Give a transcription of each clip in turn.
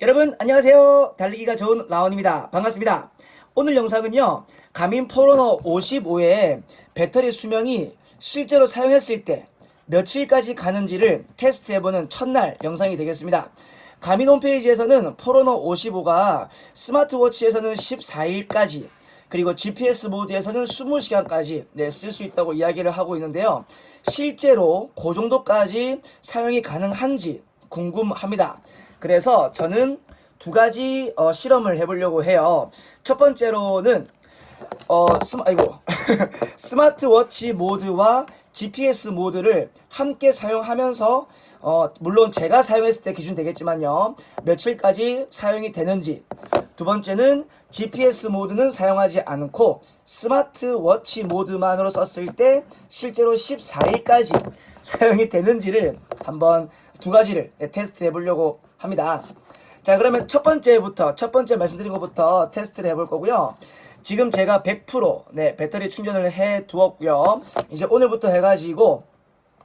여러분 안녕하세요 달리기가 좋은 라온입니다 반갑습니다 오늘 영상은요 가민 포로노 55의 배터리 수명이 실제로 사용했을 때 며칠까지 가는지를 테스트해보는 첫날 영상이 되겠습니다 가민 홈페이지에서는 포로노 55가 스마트워치에서는 14일까지 그리고 GPS 모드에서는 20시간까지 네, 쓸 수 있다고 이야기를 하고 있는데요. 실제로 그 정도까지 사용이 가능한지 궁금합니다. 그래서 저는 두 가지 어, 실험을 해보려고 해요. 첫 번째로는 어, 스마, 아이고. 스마트워치 모드와 GPS 모드를 함께 사용하면서 어, 물론 제가 사용했을 때 기준 되겠지만요. 며칠까지 사용이 되는지. 두 번째는 GPS 모드는 사용하지 않고 스마트워치 모드만으로 썼을 때 실제로 14일까지 사용이 되는지를 한번 두 가지를 네, 테스트 해보려고 합니다. 자 그러면 첫 번째부터 첫 번째 말씀드린 것부터 테스트를 해볼 거고요. 지금 제가 100% 네, 배터리 충전을 해 두었고요. 이제 오늘부터 해가지고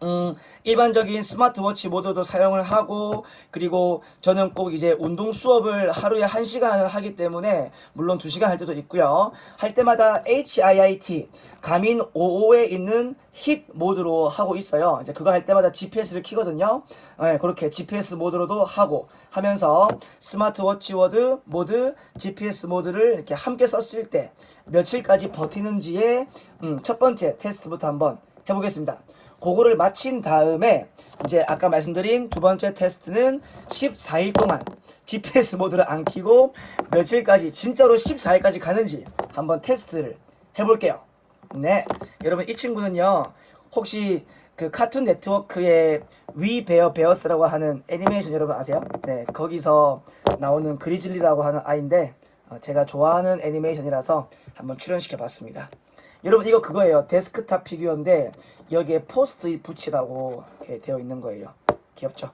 음, 일반적인 스마트워치 모드도 사용을 하고, 그리고 저는 꼭 이제 운동 수업을 하루에 1시간을 하기 때문에, 물론 2시간 할 때도 있고요. 할 때마다 HIIT, 가민 55에 있는 힛 모드로 하고 있어요. 이제 그거 할 때마다 GPS를 키거든요. 네, 그렇게 GPS 모드로도 하고, 하면서 스마트워치 워드, 모드, GPS 모드를 이렇게 함께 썼을 때, 며칠까지 버티는지의, 음, 첫 번째 테스트부터 한번 해보겠습니다. 그거를 마친 다음에 이제 아까 말씀드린 두 번째 테스트는 14일 동안 GPS 모드를 안 켜고 며칠까지 진짜로 14일까지 가는지 한번 테스트를 해볼게요. 네, 여러분 이 친구는요 혹시 그 카툰 네트워크의 위 베어 베어스라고 하는 애니메이션 여러분 아세요? 네, 거기서 나오는 그리즐리라고 하는 아이인데 어, 제가 좋아하는 애니메이션이라서 한번 출연시켜 봤습니다. 여러분 이거 그거예요. 데스크탑 피규어인데 여기에 포스트잇 붙이라고 이렇게 되어 있는 거예요. 귀엽죠?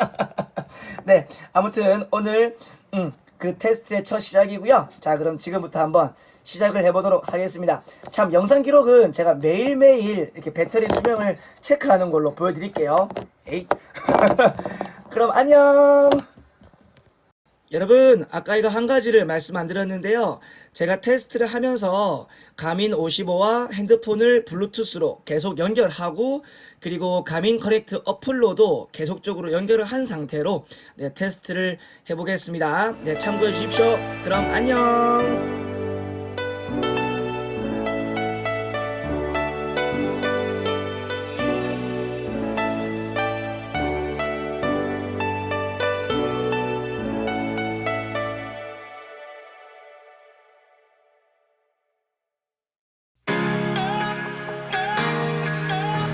네, 아무튼 오늘 음, 그 테스트의 첫 시작이고요. 자, 그럼 지금부터 한번 시작을 해보도록 하겠습니다. 참 영상 기록은 제가 매일매일 이렇게 배터리 수명을 체크하는 걸로 보여드릴게요. 에이. 그럼 안녕. 여러분 아까 이거 한 가지를 말씀 안 드렸는데요. 제가 테스트를 하면서 가민 55와 핸드폰을 블루투스로 계속 연결하고 그리고 가민 커넥트 어플로도 계속적으로 연결을 한 상태로 네, 테스트를 해보겠습니다. 네 참고해 주십시오. 그럼 안녕